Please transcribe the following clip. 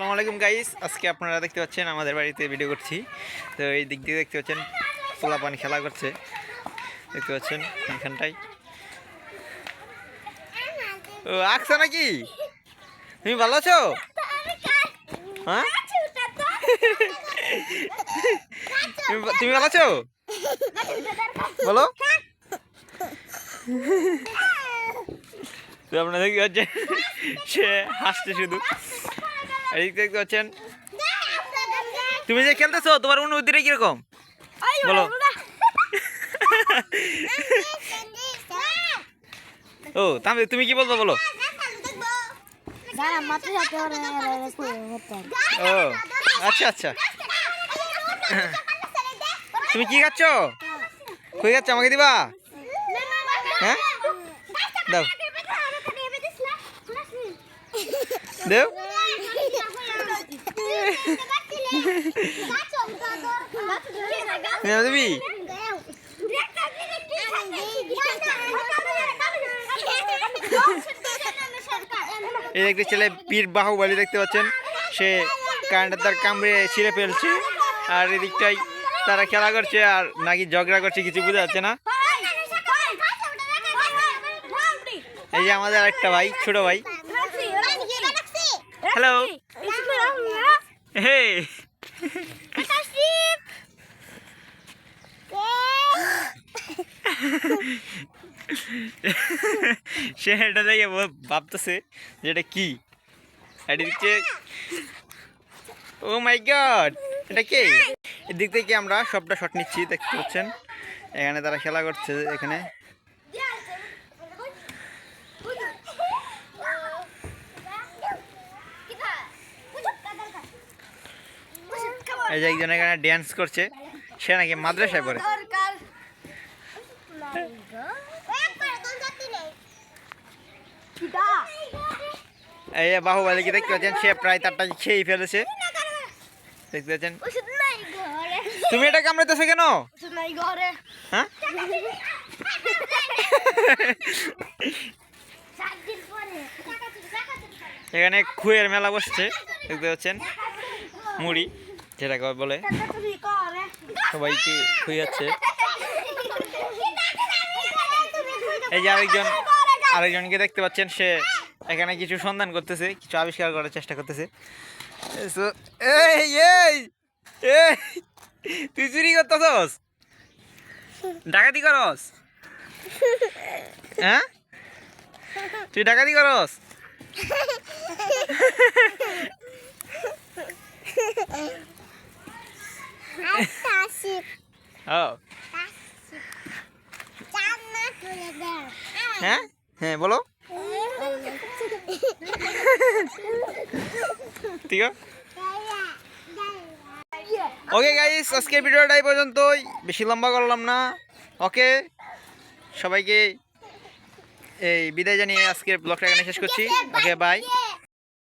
আসসালামু আলাইকুম গাইস আজকে আপনারা দেখতে পাচ্ছেন আমাদের বাড়িতে ভিডিও করছি। তো এই দিক দিয়ে দেখতে পাচ্ছেন পোলা পানি খেলা করছে। দেখতে পাচ্ছেন এখানটায়। ও, আঁকছো নাকি? তুমি ভালো আছো? হ্যাঁ? তুমি তুমি ভালো আছো? বলো। তো আপনারা দেখতে পাচ্ছেন, সে হাসছে শুধু। এদিক থেকে দেখতে পাচ্ছেন। তুমি যে খেলতেছো তোমার অনুভূতিটা কীরকম? বলো। ও তাহলে তুমি কি বলব বলো? ও আচ্ছা আচ্ছা। তুমি কি খাচ্ছ? কই খাচ্ছ? আমাকে দিবা? হ্যাঁ? দাও। দেও। দিবি এই একটি ছেলে পীর বাহুবলী দেখতে পাচ্ছেন। সে কারেন্টের তার কামড়ে ছিঁড়ে ফেলছে আর এদিকটাই তারা খেলা করছে আর নাকি ঝগড়া করছে কিছু বোঝা যাচ্ছে না। এই যে আমাদের একটা ভাই ছোট ভাই। হ্যালো হে সে এটা দেখে ভাবতেছে যে এটা কি? এটা দিচ্ছে। ও মাই গড এটা কে? এদিক থেকে আমরা সবটা শট নিচ্ছি, দেখতে পাচ্ছেন। এখানে তারা খেলা করছে, এখানে। এই যে একজন এখানে ড্যান্স করছে সে নাকি মাদ্রাসায় পড়ে। এই যে বাহুবলীকে দেখতে পাচ্ছেন সে প্রায় তারটা খেয়েই ফেলেছে। দেখতে পাচ্ছেন? তুমি এটা কামড়াতেছো কেন? হ্যাঁ? এখানে খুয়ের মেলা বসছে দেখতে পাচ্ছেন? মুড়ি। যেটাকে বলে? সবাইকে খুঁয়াচ্ছে এই যে আরেকজন, আরেকজনকে দেখতে পাচ্ছেন, সে এখানে কিছু সন্ধান করতেছে, কিছু আবিষ্কার করার চেষ্টা করতেছে। এই এই, তুই চুরি করতেছস? ডাকাতি করস? হ্যাঁ? তুই ডাকাতি করস? হ্যাঁ হ্যাঁ বলো ঠিক ওকে গাইস আজকের ভিডিওটা এই পর্যন্তই। বেশি লম্বা করলাম না। ওকে সবাইকে এই বিদায় জানিয়ে আজকের ব্লগটা এখানে শেষ করছি। Okay bye